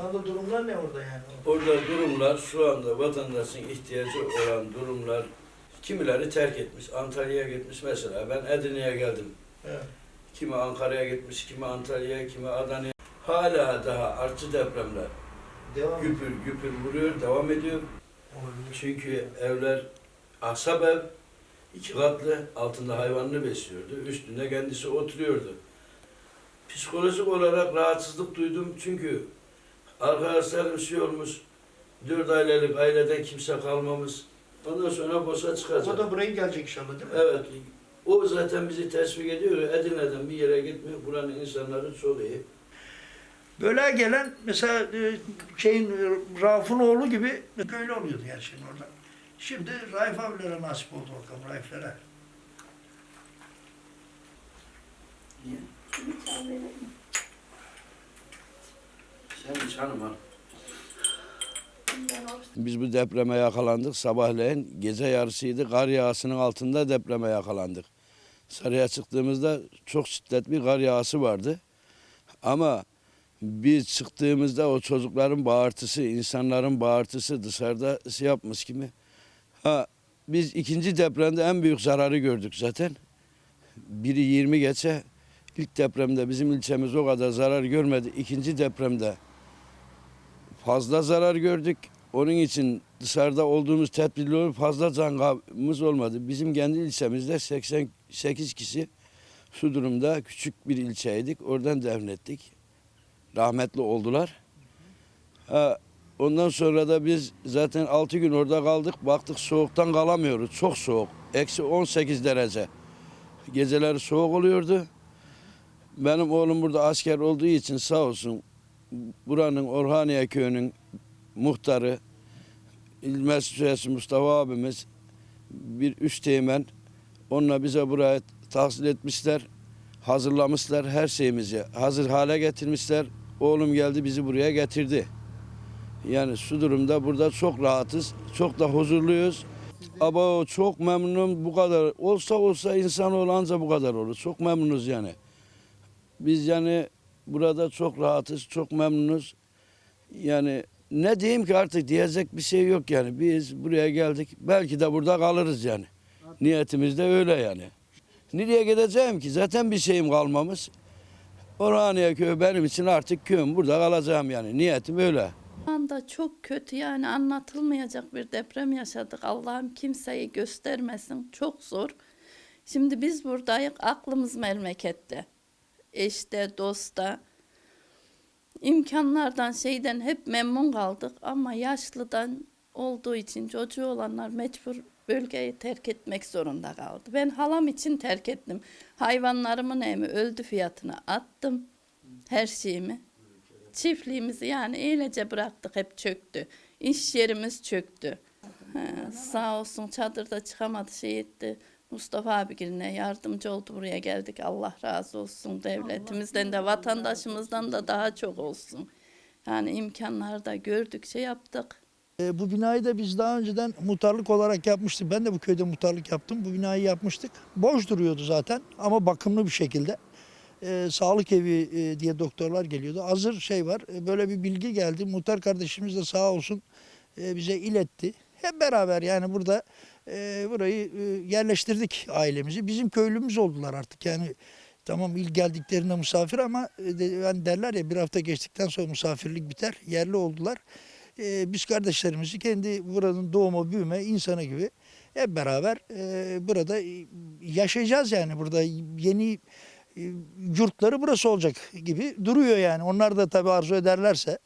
Şu anda durumlar ne orada yani? Orada durumlar şu anda vatandaşın ihtiyacı olan durumlar kimileri terk etmiş. Antalya'ya gitmiş mesela. Ben Edirne'ye geldim. Evet. Kimi Ankara'ya gitmiş, kimi Antalya'ya, kimi Adana'ya. Hala daha artçı depremler Devam. güpür güpür vuruyor, devam ediyor. Olabilir. Çünkü evler ahşap ev, iki katlı, altında hayvanını besliyordu. Üstünde kendisi oturuyordu. Psikolojik olarak rahatsızlık duydum çünkü arkadaşlarım şey olmuş, dört ailelik aileden kimse kalmamış. Ondan sonra boşa O çıkacak. da buraya gelecek inşallah değil mi? Evet, o zaten bizi teşvik ediyor. Edirne'den bir yere gitmiyor. Buranın insanları çok iyi. Böyle gelen mesela e, şeyin Rauf'un oğlu gibi köylü oluyordu yani şimdi orada. Şimdi Raif abilere nasip oldu bakalım Raif'lere. Biz bu depreme yakalandık. Sabahleyin gece yarısıydı. Kar yağısının altında depreme yakalandık. Sarıya çıktığımızda çok şiddetli kar yağısı vardı. Ama biz çıktığımızda o çocukların bağırtısı, insanların bağırtısı dışarıda şey yapmış gibi. Ha, biz ikinci depremde en büyük zararı gördük zaten. Biri 20 geçe. İlk depremde bizim ilçemiz o kadar zarar görmedi. İkinci depremde fazla zarar gördük. Onun için dışarıda olduğumuz tedbirli olup fazla can kaybımız olmadı. Bizim kendi ilçemizde 88 kişi şu durumda küçük bir ilçeydik. Oradan defnettik. Rahmetli oldular. Ha, ondan sonra da biz zaten 6 gün orada kaldık. Baktık soğuktan kalamıyoruz. Çok soğuk. Eksi 18 derece. Geceleri soğuk oluyordu. Benim oğlum burada asker olduğu için sağ olsun buranın Orhaniye köyünün muhtarı İl Meclis Üyesi Mustafa abimiz bir üst teğmen onunla bize buraya tahsil etmişler. Hazırlamışlar her şeyimizi. Hazır hale getirmişler. Oğlum geldi bizi buraya getirdi. Yani şu durumda burada çok rahatız. Çok da huzurluyuz. Aba çok memnunum bu kadar. Olsa olsa insan olanca bu kadar olur. Çok memnunuz yani. Biz yani burada çok rahatız, çok memnunuz. Yani ne diyeyim ki artık diyecek bir şey yok yani. Biz buraya geldik. Belki de burada kalırız yani. Niyetimiz de öyle yani. Nereye gideceğim ki? Zaten bir şeyim kalmamış. Orhaniye köyü benim için artık köyüm. Burada kalacağım yani. Niyetim öyle. Şu anda çok kötü yani anlatılmayacak bir deprem yaşadık. Allah'ım kimseyi göstermesin. Çok zor. Şimdi biz buradayız. Aklımız memlekette. Eşte, dosta. imkanlardan şeyden hep memnun kaldık ama yaşlıdan olduğu için çocuğu olanlar mecbur bölgeyi terk etmek zorunda kaldı. Ben halam için terk ettim. Hayvanlarımın emi öldü fiyatına attım. Her şeyimi. Çiftliğimizi yani eylece bıraktık hep çöktü. İş yerimiz çöktü. He, sağ olsun çadırda çıkamadı şey etti. Mustafa abigirine yardımcı oldu buraya geldik. Allah razı olsun devletimizden de vatandaşımızdan da daha çok olsun. Yani imkanları da gördükçe yaptık. E, bu binayı da biz daha önceden muhtarlık olarak yapmıştık. Ben de bu köyde muhtarlık yaptım. Bu binayı yapmıştık. Boş duruyordu zaten ama bakımlı bir şekilde. E, sağlık evi e, diye doktorlar geliyordu. Hazır şey var. e, böyle bir bilgi geldi. Muhtar kardeşimiz de sağ olsun e, bize iletti. Hep beraber yani burada e, burayı e, yerleştirdik ailemizi. Bizim köylümüz oldular artık. Yani tamam ilk geldiklerinde misafir ama e, de, yani derler ya bir hafta geçtikten sonra misafirlik biter. Yerli oldular. E, biz kardeşlerimizi kendi buranın doğma büyüme insanı gibi hep beraber e, burada yaşayacağız yani. Burada yeni e, yurtları burası olacak gibi duruyor yani. Onlar da tabii arzu ederlerse